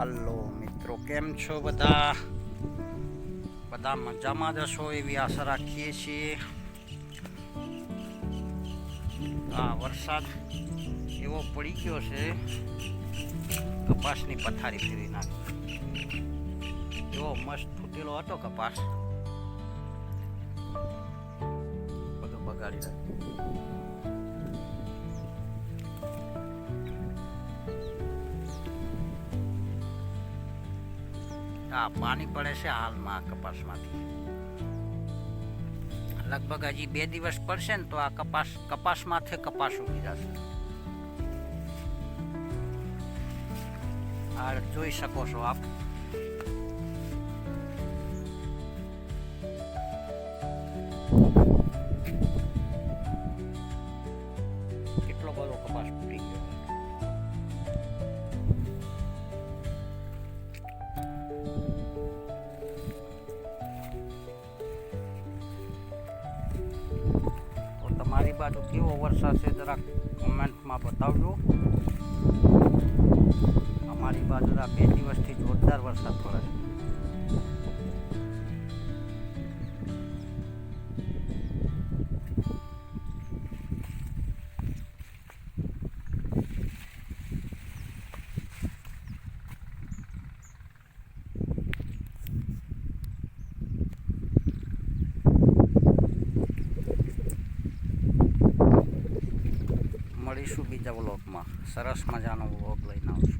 Hello મિત્રો, કેમ છો બધા? બધા મજામાં જ હશો એવી આશા રાખીએ છીએ. હા વરસાદ એવો પડી ગયો છે, કપાસની પથારી ફેરી નાખી. એવો મસ્ત ફૂટેલો હતો કપાસ. બધો બગાડી નાખ્યો. હા પાણી પડે છે હાલમાં આ કપાસમાંથી. લગભગ હજી બે દિવસ પડશે ને તો આ કપાસ, કપાસમાંથી કપાસ ઉગી જશે. આ જોઈ શકો છો આપ. કેટલો બધો કપાસ ફૂટી ગયો. તો તમારી બાજુ કેવો વરસાદ છે જરાક કોમેન્ટમાં બતાવજો. અમારી બાજુ બે દિવસથી જોરદાર વરસાદ પડે છે. મળીશું બીજા વ્લોગમાં. સરસ મજાનો વ્લોગ લઈને આવશું.